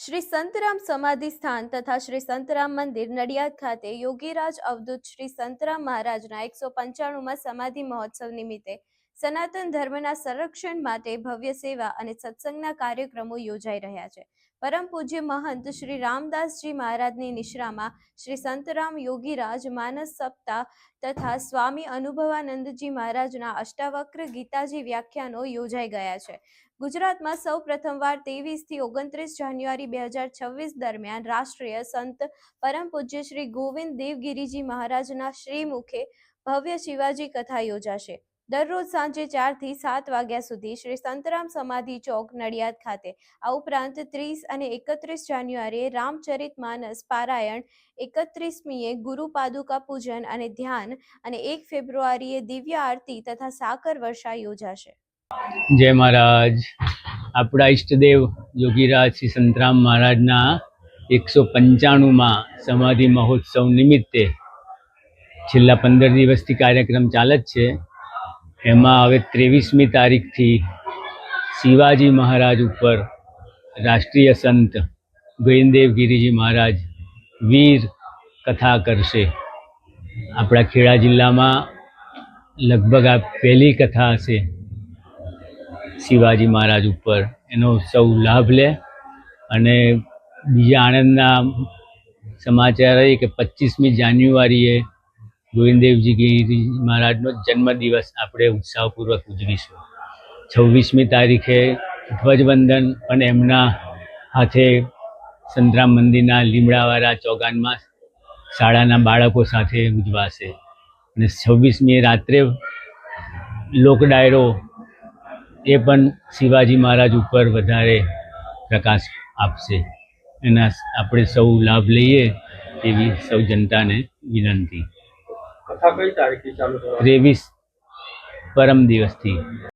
શ્રી સંતરામ સમાધિ સ્થાન તથા શ્રી સંતરામ મંદિર નડિયાદ ખાતે યોગીરાજ અવધૂત શ્રી સંતરામ મહારાજના એકસો પંચાણુંમાં સમાધિ મહોત્સવ નિમિત્તે સનાતન ધર્મના સંરક્ષણ માટે ભવ્ય સેવા અને સત્સંગના કાર્યક્રમો યોજાઈ રહ્યા છે. પરમ પૂજ્ય મહંત શ્રી રામદાસજી મહારાજની નિશ્રામાં શ્રી સંતરામ યોગીરાજ માનસ સપ્તાહ તથા સ્વામી અનુભવાનંદજી મહારાજના અષ્ટાવક્ર ગીતાજી વ્યાખ્યાનો યોજાઈ ગયા છે. ગુજરાતમાં સૌ પ્રથમવાર ત્રેવીસથી ઓગણત્રીસ જાન્યુઆરી બે હજાર છવ્વીસ દરમિયાન રાષ્ટ્રીય સંત પરમ પૂજ્ય શ્રી ગોવિંદ દેવગીરીજી મહારાજના શ્રીમુખે ભવ્ય શિવાજી કથા યોજાશે. દરરોજ સાંજે ચારથી સાત વાગ્યા સુધી શ્રી સંતરામ સમાધિ ચોક નડિયાદ ખાતે. આ ઉપરાંત ત્રીસ અને એકત્રીસ જાન્યુઆરીએ રામચરિત માનસ પારાયણ એકત્રીસમીએ ગુરુ પાદુકા પૂજન અને ધ્યાન અને એક ફેબ્રુઆરીએ દિવ્ય આરતી તથા સાકર વર્ષા યોજાશે. જય મહારાજ. આપણા ઈષ્ટદેવ યોગીરાજ શ્રી સંતરામ મહારાજના એકસો પંચાણુંમાં સમાધિ મહોત્સવ નિમિત્તે છેલ્લા પંદર દિવસથી કાર્યક્રમ ચાલે જ છે. એમાં હવે ત્રેવીસમી તારીખથી શિવાજી મહારાજ ઉપર રાષ્ટ્રીય સંત ગોવિંદેવ ગિરિજી મહારાજ વીર કથા કરશે. આપણા ખેડા જિલ્લામાં લગભગ આ પહેલી કથા હશે શિવાજી મહારાજ ઉપર. એનો સૌ લાભ લે અને બીજા આણંદના સમાચાર એ કે પચીસમી જાન્યુઆરીએ ગોવિંદદેવજી ગિરિજી મહારાજનો જન્મદિવસ આપણે ઉત્સાહપૂર્વક ઉજવીશું. છવ્વીસમી તારીખે ધ્વજવંદન અને એમના હાથે સંતરામ મંદિરના લીમડાવાળા ચોગાનમાં શાળાના બાળકો સાથે ઉજવાશે. અને છવ્વીસમીએ રાત્રે લોક ડાયરો એ પણ શિવાજી મહારાજ ઉપર વધારે પ્રકાશ આપશે. એના આપણે સૌ લાભ લઈએ એવી સૌ જનતાને વિનંતી. કથા કઈ તારીખથી ચાલુ ત્રેવીસ પરમ દિવસથી.